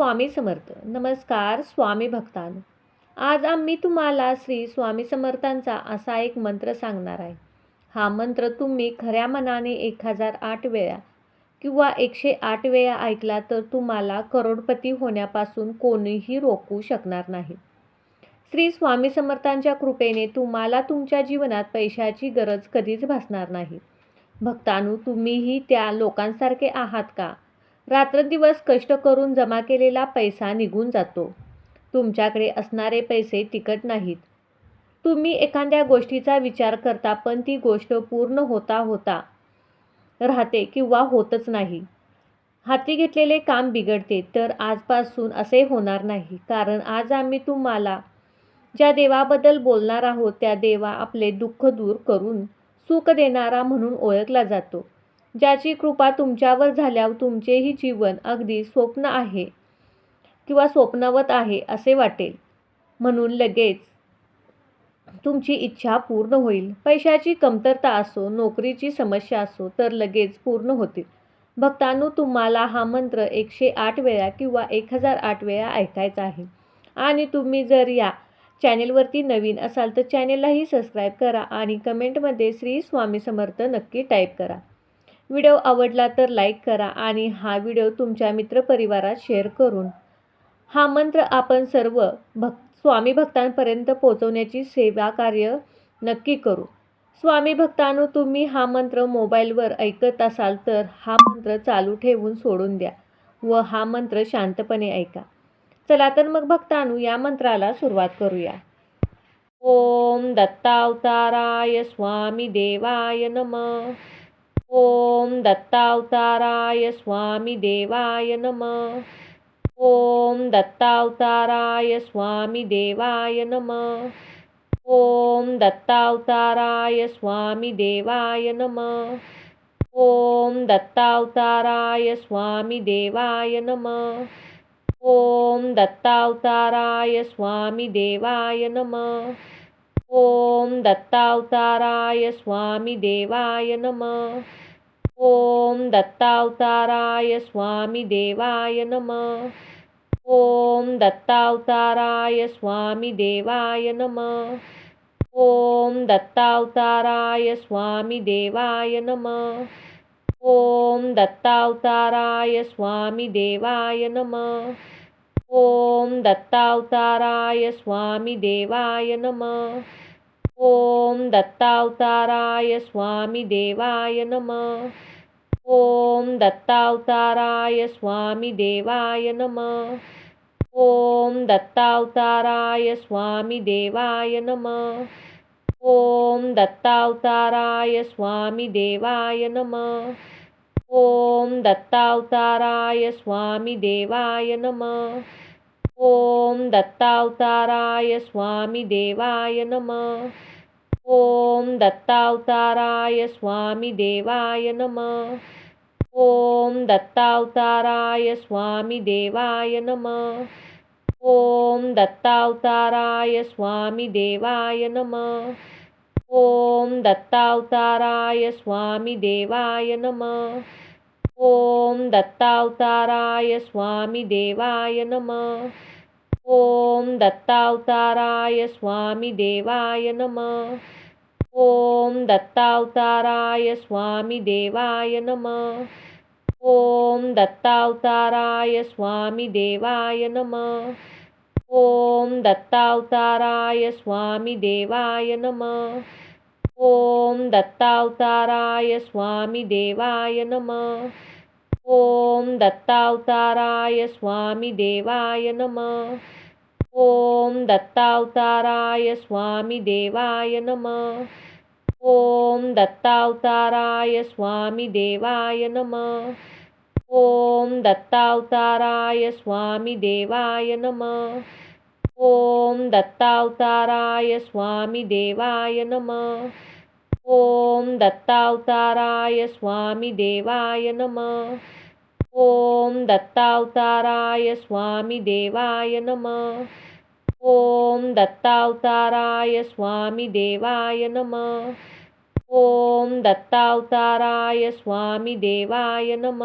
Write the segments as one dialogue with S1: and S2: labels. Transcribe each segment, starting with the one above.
S1: स्वामी समर्थ. नमस्कार स्वामी भक्तान. आज आम्ही तुम्हाला श्री स्वामी समर्थांचा असा एक मंत्र सांगणार आहे. हा मंत्र तुम्ही खऱ्या मनाने एक हजार आठ वेळा किंवा एकशे आठ वेळा ऐकला तर तुम्हाला करोडपती होण्यापासून कोणीही रोखू शकणार नाही. श्री स्वामी समर्थांच्या कृपेने तुम्हाला तुमच्या जीवनात पैशाची गरज कधीच भासणार नाही. भक्तानू तुम्हीही त्या लोकांसारखे आहात का? रात्रंदिवस कष्ट करून जमा केलेला पैसा निघून जातो. तुमच्याकडे असणारे पैसे टिकत नाहीत. तुम्ही एखाद्या गोष्टीचा विचार करता पण ती गोष्ट पूर्ण होता होता राहते किंवा होतच नाही. हाती घेतलेले काम बिघडते तर आजपासून असे होणार नाही. कारण आज आम्ही तुम्हाला ज्या देवाबद्दल बोलणार आहोत त्या देवा आपले दुःख दूर करून सुख देणारा म्हणून ओळखला जातो. ज्याची कृपा तुमच्यावर झाल्यावर तुमचेही जीवन अगदी स्वप्न आहे किंवा स्वप्नवत आहे असे वाटेल. म्हणून लगेच तुमची इच्छा पूर्ण होईल. पैशाची कमतरता असो नोकरीची समस्या असो तर लगेच पूर्ण होतील. भक्तांनो तुम्हाला हा मंत्र एकशे आठ वेळा किंवा एक हजार आठ वेळा ऐकायचा आहे. आणि तुम्ही जर या चॅनेलवरती नवीन असाल तर चॅनेललाही सबस्क्राईब करा आणि कमेंटमध्ये श्री स्वामी समर्थ नक्की टाईप करा. व्हिडिओ आवडला तर लाईक करा आणि हा व्हिडिओ तुमच्या मित्रपरिवारात शेअर करून. हा मंत्र आपण सर्व भक् स्वामी भक्तांपर्यंत पोहोचवण्याची सेवा कार्य नक्की करू. स्वामी भक्तांनो तुम्ही हा मंत्र मोबाईलवर ऐकत असाल तर हा मंत्र चालू ठेवून सोडून द्या व हा मंत्र शांतपणे ऐका. चला तर मग भक्तांनो या मंत्राला सुरुवात करूया. ओम दत्तावताराय स्वामी देवाय नम. ॐ दत्तावताराय स्वामिदेवाय नमः ॐ दत्तावताराय स्वामिदेवाय नमः ॐ दत्तावताराय स्वामिदेवाय नमः ॐ दत्तावताराय स्वामिदेवाय नमः ॐ दत्तावताराय स्वामिदेवाय नमः ॐ दत्तावताराय स्वामिदेवाय नमः ॐ दत्तावताराय स्वामिदेवाय नमः ॐ दत्तावताराय स्वामिदेवाय नमः ॐ दत्तावताराय स्वामिदेवाय नमः ॐ दत्तावताराय स्वामिदेवाय नमः ॐ दत्तावताराय स्वामिदेवाय नमः ஓம் தத்தாவதாராய சுவாமி தேவாய நம ஓம் தத்தாவதாராய சுவாமி தேவாய நம ஓம் தத்தாவதாராய சுவாமி தேவாய நம ஓம் தத்தாவதாராய சுவாமி தேவாய நம ஓம் தத்தாவதாராய சுவாமி தேவாய நம ஓம் தத்தாவதாராய சுவாமி தேவாய நம ఓం దత్తావతారాయ స్వామి దేవాయ నమ. ఓం దత్తావతారాయ స్వామి దేవాయ నమ. ఓం దత్తావతారాయ స్వామి దేవాయ నమ. ఓం దత్తావతారాయ స్వామి దేవాయ నమ. ఓం దత్తావతారాయ స్వామి దేవాయ నమ. ఓం దత్తావతారాయ స్వామి దేవాయ నమ. ॐ दत्तावताराय स्वामिदेवाय नमः ॐ दत्तावताराय स्वामिदेवाय नमः ॐ दत्तावताराय स्वामिदेवाय नमः ॐ दत्तावताराय स्वामिदेवाय नमः ॐ दत्तावताराय स्वामिदेवाय नमः ॐ दत्तावताराय स्वामिदेवाय नमः ॐ दत्तावताराय स्वामिदेवाय नमः ॐ दत्तावताराय स्वामिदेवाय नमः ॐ दत्तावताराय स्वामिदेवाय नमः ॐ दत्तावताराय स्वामिदेवाय नमः ॐ दत्तावताराय स्वामिदेवाय नमः ஓம் தத்தாவதாராய சுவாமி தேவாய நம ஓம் தத்தாவதாராய சுவாமி தேவாய நம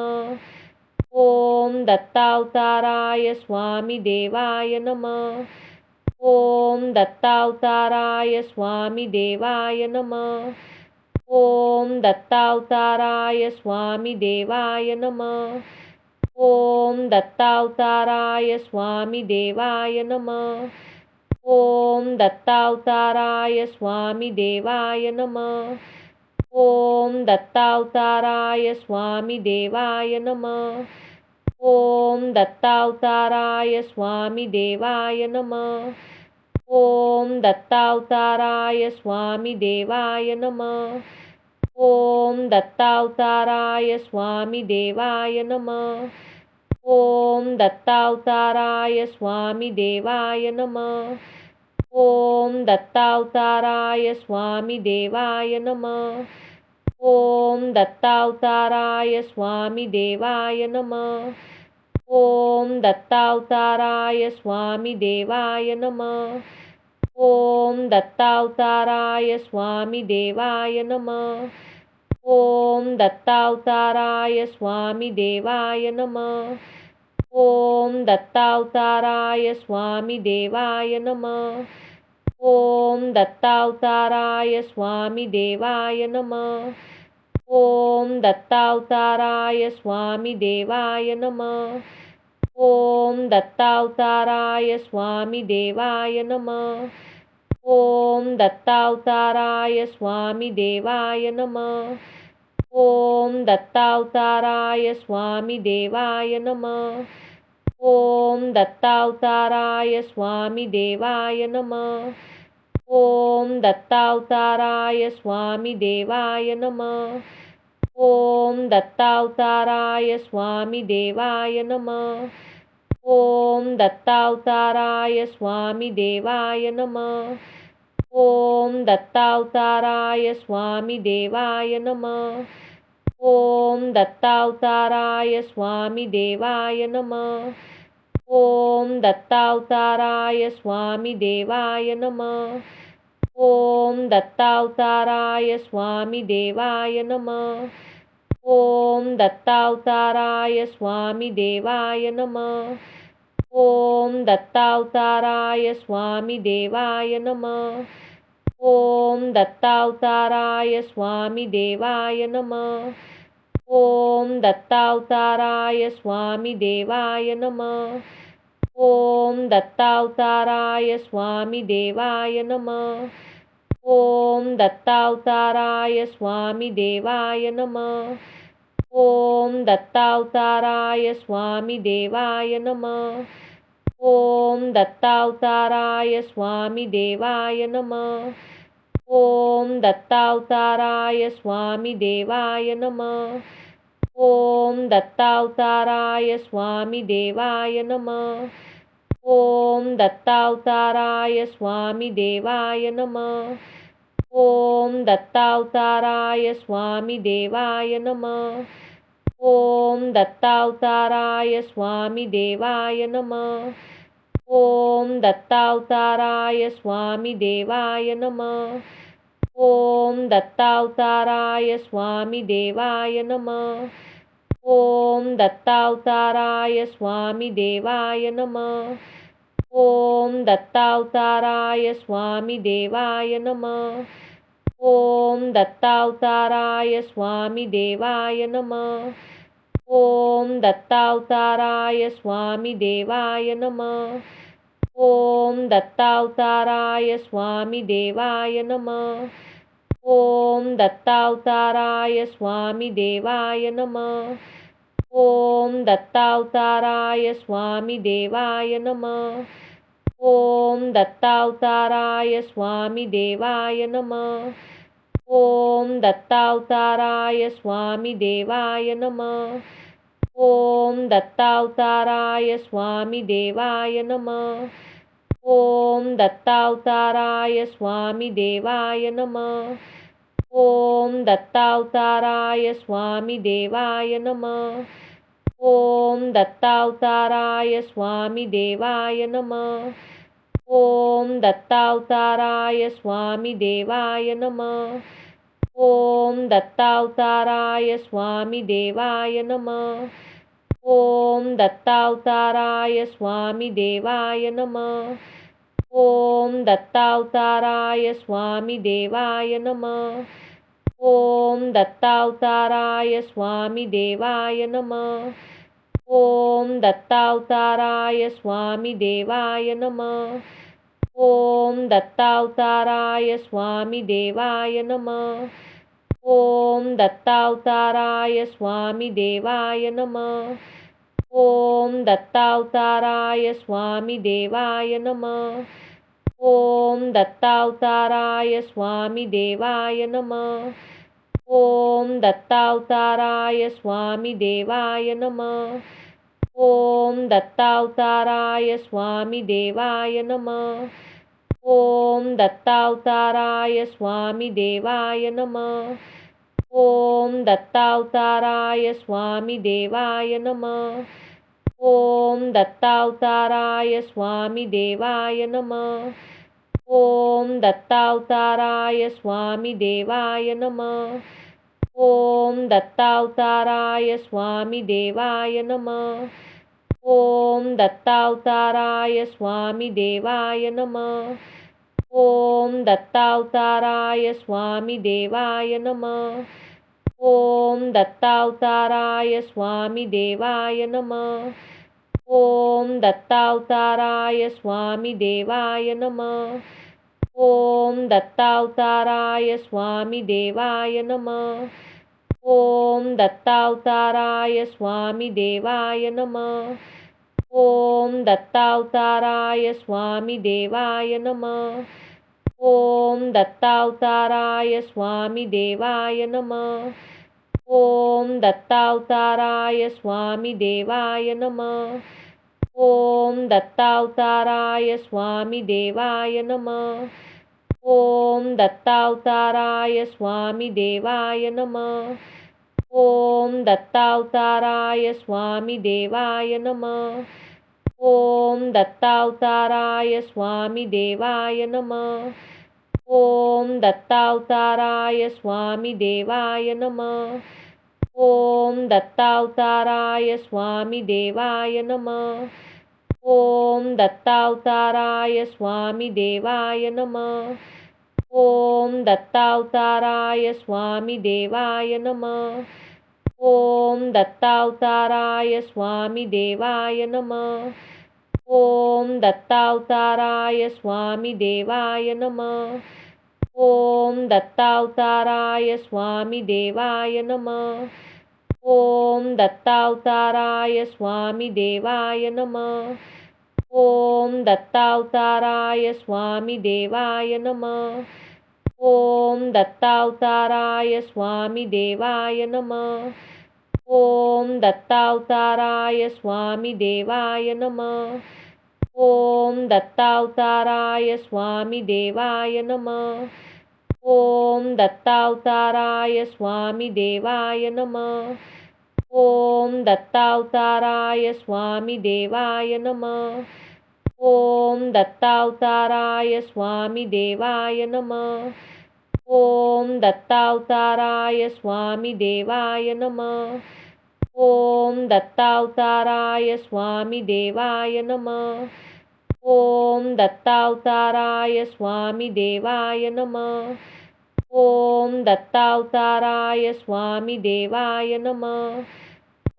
S1: ஓம் தத்தாவதாராய சுவாமி தேவாய நம ஓம் தத்தாவதாராய சுவாமி தேவாய நம ஓம் தத்தாவதாராய சுவாமி தேவாய நம ॐ दत्तावताराय स्वामी देवाय नमः ॐ दत्तावताराय स्वामी देवाय नमः ॐ दत्तावताराय स्वामी देवाय नमः ॐ दत्तावताराय स्वामी देवाय नमः ॐ दत्तावताराय स्वामी देवाय नमः ॐ दत्तावताराय स्वामी देवाय नमः ॐ दत्तावताराय स्वामी देवाय नमः ॐ दत्तावताराय स्वामी देवाय नमः ॐ दत्तावताराय स्वामी देवाय नमः ॐ दत्तावताराय स्वामी देवाय नमः ஓம் தத்தாவதாராய சுவாமி தேவாய நம. ஓம் தத்தாவதாராய சுவாமி தேவாய நம. ஓம் தத்தாவதாராய சுவாமி தேவாய நம. ஓம் தத்தாவதாராய சுவாமி தேவாய நம. ஓம் தத்தாவதாராய சுவாமி தேவாய நம. ஓம் தத்தாவதாராய சுவாமி தேவாய நம. ஓம் தத்தாவதாராய சுவாமி தேவாய நம. ஓம் தத்தாவதாராய சுவாமி தேவாய நம. ஓம் தத்தாவதாராய சுவாமி தேவாய நம. ஓம் தத்தாவதாராய சுவாமி தேவாய நம. ॐ दत्तावताराय स्वामी देवाय नमः ॐ दत्तावताराय स्वामी देवाय नमः ॐ दत्तावताराय स्वामी देवाय नमः ॐ दत्तावताराय स्वामी देवाय नमः ॐ दत्तावताराय स्वामी देवाय नमः ॐ दत्तावताराय स्वामी देवाय नमः ॐ दत्तावताराय स्वामी देवाय नमः ॐ दत्तावताराय स्वामी देवाय नमः ॐ दत्तावताराय स्वामी देवाय नमः ॐ दत्तावताराय स्वामी देवाय नमः ॐ दत्तावताराय स्वामी देवाय नमः ॐ दत्तावताराय स्वामी देवाय नमः ॐ दत्तावताराय स्वामी देवाय नमः ॐ दत्तावताराय स्वामी देवाय नमः ॐ दत्तावताराय स्वामी देवाय नमः ॐ दत्तावताराय स्वामी देवाय नमः ॐ दत्तावताराय स्वामी देवाय नमः ॐ दत्तावताराय स्वामी देवाय नमः ॐ दत्तावताराय स्वामी देवाय नमः ॐ दत्तावताराय स्वामी देवाय नमः ॐ दत्तावताराय स्वामी देवाय नमः ॐ दत्तावताराय स्वामी देवाय नमः ॐ दत्तावताराय स्वामी देवाय नमः ॐ दत्तावताराय स्वामी देवाय नमः ॐ दत्तावताराय स्वामी देवाय नमः ॐ दत्तावताराय स्वामी देवाय नमः ॐ दत्तावताराय स्वामी देवाय नमः ॐ दत्तावताराय स्वामी देवाय नमः ॐ दत्तावताराय स्वामी देवाय नमः ॐ दत्तावताराय स्वामी देवाय नमः ॐ दत्तावताराय स्वामी देवाय नमः ॐ दत्तावताराय स्वामी देवाय नमः ॐ दत्तावताराय स्वामी देवाय नमः ॐ दत्तावताराय स्वामी देवाय नमः ॐ दत्तावताराय स्वामी देवाय नमः ॐ दत्तावताराय स्वामी देवाय नमः ॐ दत्तावताराय स्वामिदेवाय नमः ॐ दत्तावताराय स्वामिदेवाय नमः ॐ दत्तावताराय स्वामिदेवाय नमः ॐ दत्तावताराय स्वामिदेवाय नमः ॐ दत्तावताराय स्वामिदेवाय नमः ॐ दत्तावताराय स्वामिदेवाय नमः ॐ दत्तावताराय स्वामिदेवाय नमः ॐ दत्तावताराय स्वामिदेवाय नमः ॐ दत्तावताराय स्वामिदेवाय नमः ॐ दत्तावताराय स्वामिदेवाय नमः ॐ दत्तावताराय स्वामिदेवाय नमः ॐ दत्तावताराय स्वामिदेवाय नमः ॐ दत्तावताराय स्वामिदेवाय नमः ॐ दत्तावताराय स्वामिदेवाय नमः ॐ दत्तावताराय स्वामिदेवाय नमः ॐ दत्तावताराय स्वामिदेवाय नमः ॐ दत्तावताराय स्वामिदेवाय नमः ॐ दत्तावताराय स्वामिदेवाय नमः ॐ दत्तावताराय स्वामिदेवाय नमः ॐ दत्तावताराय स्वामिदेवाय नमः ॐ दत्तावताराय स्वामिदेवाय नमः ॐ दत्तावताराय स्वामिदेवाय नमः ॐ दत्तावताराय स्वामिदेवाय नमः ॐ दत्तावताराय स्वामिदेवाय नमः ॐ दत्तावताराय स्वामिदेवाय नमः ॐ दत्तावताराय स्वामिदेवाय नमः ॐ दत्तावताराय स्वामिदेवाय नमः ॐ दत्तावताराय स्वामिदेवाय नमः ॐ दत्तावताराय स्वामिदेवाय नमः ॐ दत्तावताराय स्वामिदेवाय नमः ॐ दत्तावताराय स्वामिदेवाय नमः ॐ दत्तावताराय स्वामिदेवाय नमः ॐ दत्तावताराय स्वामिदेवाय नमः ॐ दत्तावताराय स्वामिदेवाय नमः ॐ दत्तावताराय स्वामिदेवाय नमः ॐ दत्तावताराय स्वामिदेवाय नमः ॐ दत्तावताराय स्वामिदेवाय नमः ॐ दत्तावताराय स्वामिदेवाय नमः ॐ दत्तावताराय स्वामिदेवाय नमः ॐ दत्तावताराय स्वामिदेवाय नमः ॐ दत्तावताराय स्वामिदेवाय नमः ॐ दत्तावताराय स्वामिदेवाय नमः ॐ दत्तावताराय स्वामिदेवाय नमः ॐ दत्तावताराय स्वामिदेवाय नमः ॐ दत्तावताराय स्वामिदेवाय नमः ஓம் தத்தாவதாராய சுவாமி தேவாய நம ஓம் தத்தாவதாராய சுவாமி தேவாய நம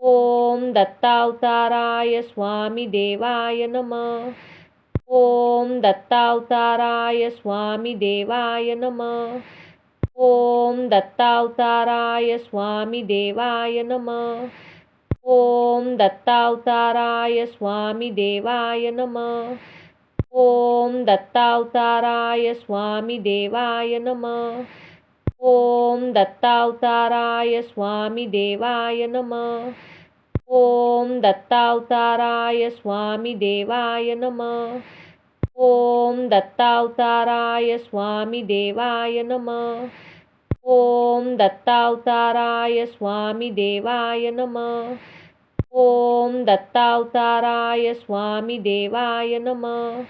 S1: ஓம் தத்தாவதாராய சுவாமி தேவாய நம ஓம் தத்தாவதாராய சுவாமி தேவாய நம ஓம் தத்தாவதாராய சுவாமி தேவாய நம ஓம் தத்தாவதாராய சுவாமி தேவாய நம ஓம் தத்தாவதாராய சுவாமி தேவாய நம ஓம் தத்தாவதாராய சுவாமி தேவாய நம ஓம் தத்தாவதாராய சுவாமி தேவாய நம ஓம் தத்தாவதாராய சுவாமி தேவாய நம ஓம் தத்தாவதாராய சுவாமி தேவாய நம ॐ दत्तावताराय स्वामिदेवाय नमः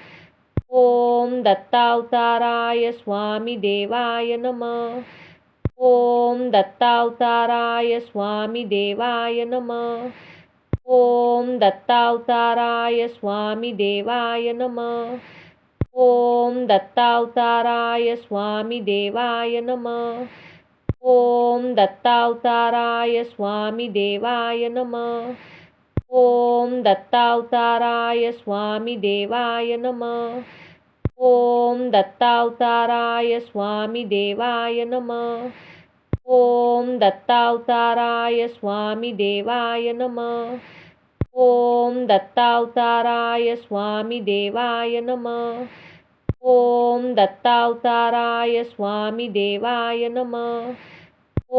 S1: ॐ दत्तावताराय स्वामिदेवाय नमः ॐ दत्तावताराय स्वामिदेवाय नमः ॐ दत्तावताराय स्वामिदेवाय नमः ॐ दत्तावताराय स्वामिदेवाय नमः ॐ दत्तावताराय स्वामिदेवाय नमः ॐ दत्तावताराय स्वामिदेवाय नमः ॐ दत्तावताराय स्वामिदेवाय नमः ॐ दत्तावताराय स्वामिदेवाय नमः ॐ दत्तावताराय स्वामिदेवाय नमः ॐ दत्तावताराय स्वामिदेवाय नमः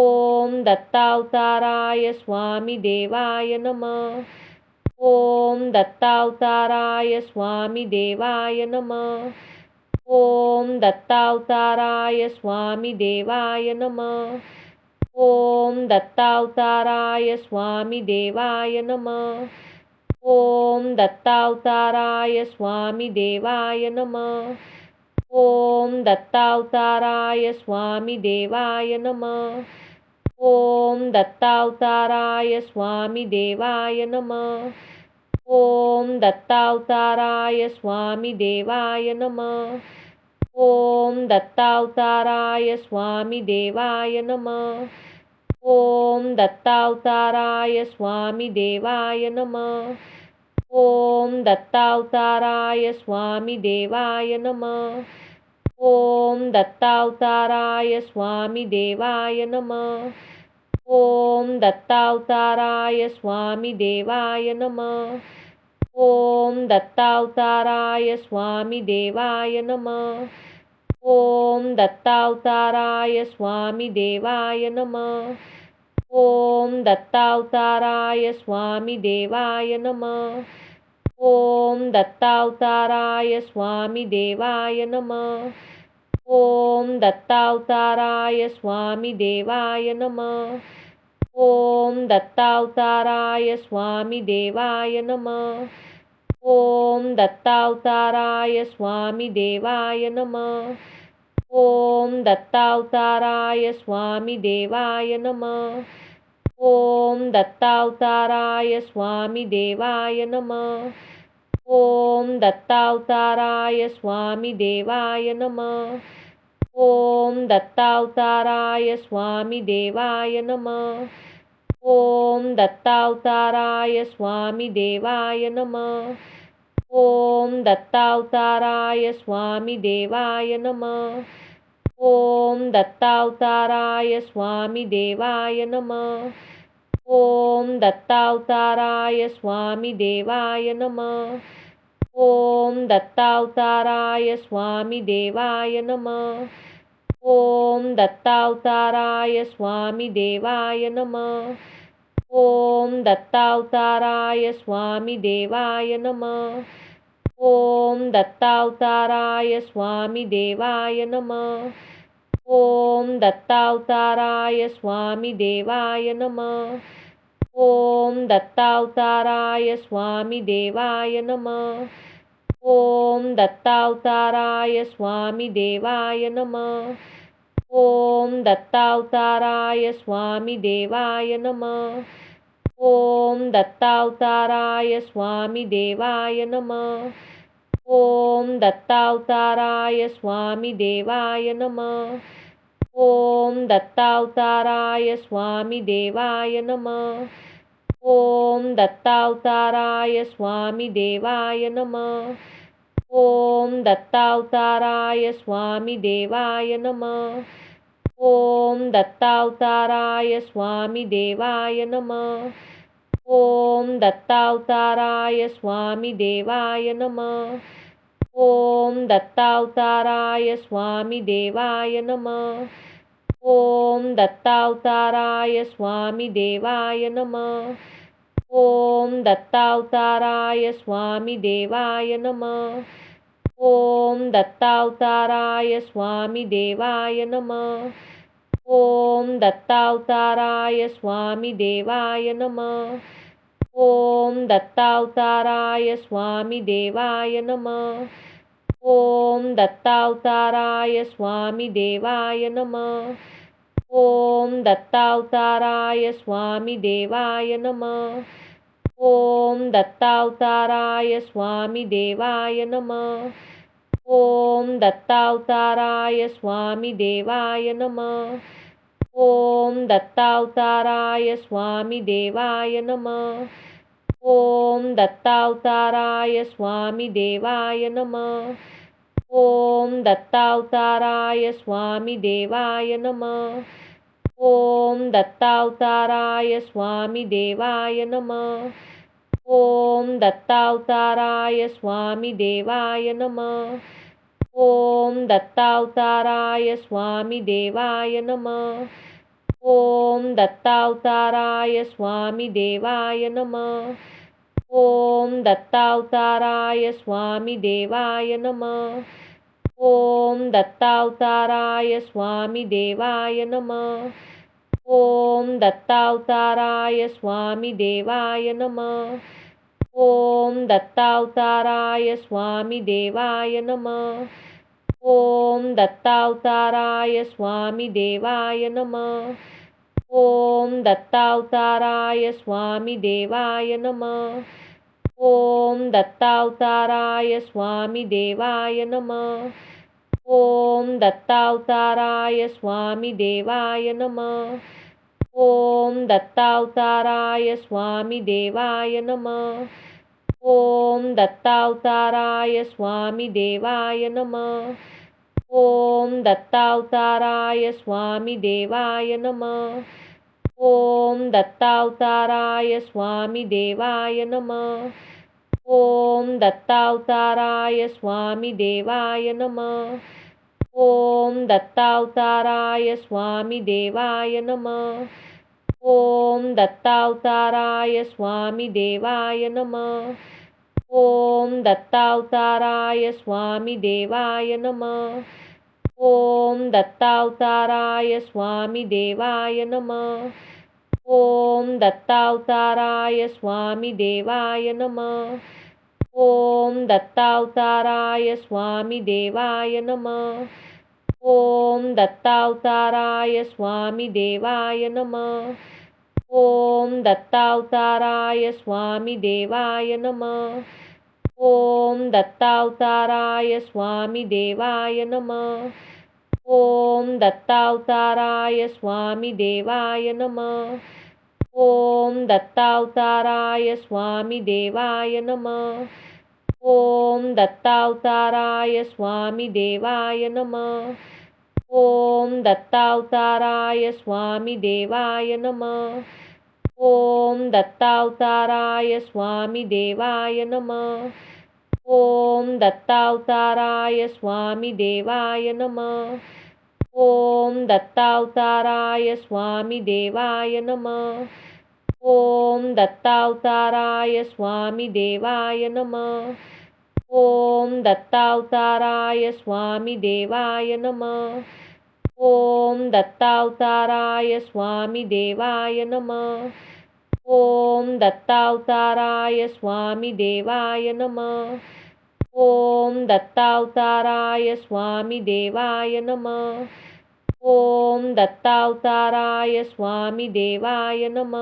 S1: ॐ दत्तावताराय स्वामिदेवाय नमः ॐ दत्तावताराय स्वामिदेवाय नमः ॐ दत्तावताराय स्वामिदेवाय नमः ॐ दत्तावताराय स्वामिदेवाय नमः ॐ दत्तावताराय स्वामिदेवाय नमः ॐ दत्तावताराय स्वामिदेवाय नमः ॐ दत्तावताराय स्वामिदेवाय नमः ॐ दत्तावताराय स्वामिदेवाय नमः ॐ दत्तावताराय स्वामिदेवाय नमः ॐ दत्तावताराय स्वामिदेवाय नमः ॐ दत्तावताराय स्वामिदेवाय नमः ॐ दत्तावताराय स्वामिदेवाय नमः ॐ दत्तावताराय स्वामिदेवाय नमः ॐ दत्तावताराय स्वामिदेवाय नमः ॐ दत्तावताराय स्वामिदेवाय नमः ॐ दत्तावताराय स्वामिदेवाय नमः ॐ दत्तावताराय स्वामिदेवाय नमः ॐ दत्तावताराय स्वामिदेवाय नमः ॐ दत्तावताराय स्वामिदेवाय नमः ॐ दत्तावताराय स्वामिदेवाय नमः ॐ दत्तावताराय स्वामिदेवाय नमः ॐ दत्तावताराय स्वामिदेवाय नमः ॐ दत्तावताराय स्वामिदेवाय नमः ॐ दत्तावताराय स्वामिदेवाय नमः ॐ दत्तावताराय स्वामिदेवाय नमः ॐ दत्तावताराय स्वामिदेवाय नमः ॐ दत्तावताराय स्वामिदेवाय नमः ॐ दत्तावताराय स्वामिदेवाय नमः ॐ दत्तावताराय स्वामिदेवाय नमः ॐ दत्तावताराय स्वामिदेवाय नमः ॐ दत्तावताराय स्वामिदेवाय नमः ॐ दत्तावताराय स्वामिदेवाय नमः ॐ दत्तावताराय स्वामिदेवाय नमः ॐ दत्तावताराय स्वामिदेवाय नमः ॐ दत्तावताराय स्वामिदेवाय नमः ॐ दत्तावताराय स्वामिदेवाय नमः ஓம் தத்தாவதாராய சுவாமி தேவாய நம ஓம் தத்தாவதாராய சுவாமி தேவாய நம ஓம் தத்தாவதாராய சுவாமி தேவாய நம ஓம் தத்தாவதாராய சுவாமி தேவாய நம ஓம் தத்தாவதாராய சுவாமி தேவாய நம ॐ दत्तावताराय स्वामिदेवाय नमः ॐ दत्तावताराय स्वामिदेवाय नमः ॐ दत्तावताराय स्वामिदेवाय नमः ॐ दत्तावताराय स्वामिदेवाय नमः ॐ दत्तावताराय स्वामिदेवाय नमः ஓம் தத்தாவதாராய சுவாமி தேவாய நம. ஓம் தத்தாவதாராய சுவாமி தேவாய நம. ஓம் தத்தாவதாராய சுவாமி தேவாய நம. ஓம் தத்தாவதாராய சுவாமி தேவாய நம. ஓம் தத்தாவதாராய சுவாமி தேவாய நம. ஓம் தத்தாவதாராய சுவாமி தேவாய நம ஓம் தத்தாவதாராய சுவாமி தேவாய நம ஓம் தத்தாவதாராய சுவாமி தேவாய நம ஓம் தத்தாவதாராய சுவாமி தேவாய நம ஓம் தத்தாவதாராய சுவாமி தேவாய நம ஓம் தத்தாவதாராய சுவாமி தேவாய நம ॐ दत्तावताराय स्वामिदेवाय नमः ॐ दत्तावताराय स्वामिदेवाय नमः ॐ दत्तावताराय स्वामिदेवाय नमः ॐ दत्तावताराय स्वामिदेवाय नमः ॐ दत्तावताराय स्वामिदेवाय नमः ॐ दत्तावताराय स्वामिदेवाय नमः ॐ दत्तावताराय स्वामिदेवाय नमः ॐ दत्तावताराय स्वामिदेवाय नमः ॐ दत्तावताराय स्वामिदेवाय नमः ॐ दत्तावताराय स्वामिदेवाय नमः ॐ दत्तावताराय स्वामिदेवाय नमः ஓம் தத்தாவதாராய சுவாமி தேவாய நம ஓம் தத்தாவதாராய சுவாமி தேவாய நம ஓம் தத்தாவதாராய சுவாமி தேவாய நம ஓம் தத்தாவதாராய சுவாமி தேவாய நம ஓம் தத்தாவதாராய சுவாமி தேவாய நம ஓம் தத்தாவதாராய சுவாமி தேவாய நம ஓம் தத்தாவதாராய சுவாமி தேவாய நம ஓம் தத்தாவதாராய சுவாமி தேவாய நம ஓம் தத்தாவதாராய சுவாமி தேவாய நம ஓம் தத்தாவதாராய சுவாமி தேவாய நம ஓம் தத்தாவதாராய சுவாமி தேவாய நம ॐ दत्तावताराय स्वामिदेवाय नमः ॐ दत्तावताराय स्वामिदेवाय नमः ॐ दत्तावताराय स्वामिदेवाय नमः ॐ दत्तावताराय स्वामिदेवाय नमः ॐ दत्तावताराय स्वामिदेवाय नमः ॐ दत्तावताराय स्वामिदेवाय नमः ॐ दत्तावताराय स्वामिदेवाय नमः ॐ दत्तावताराय स्वामिदेवाय नमः ॐ दत्तावताराय स्वामिदेवाय नमः ॐ दत्तावताराय स्वामिदेवाय नमः ఓం దత్తావతారాయ స్వామి దేవాయ నమ. ఓం దత్తావతారాయ స్వామి దేవాయ నమ. ఓం దత్తావతారాయ స్వామి దేవాయ నమ. ఓం దత్తావతారాయ స్వామి దేవాయ నమ. ఓం దత్తావతారాయ స్వామి దేవాయ నమ. ఓం దత్తావతారాయ స్వామి దేవాయ నమ.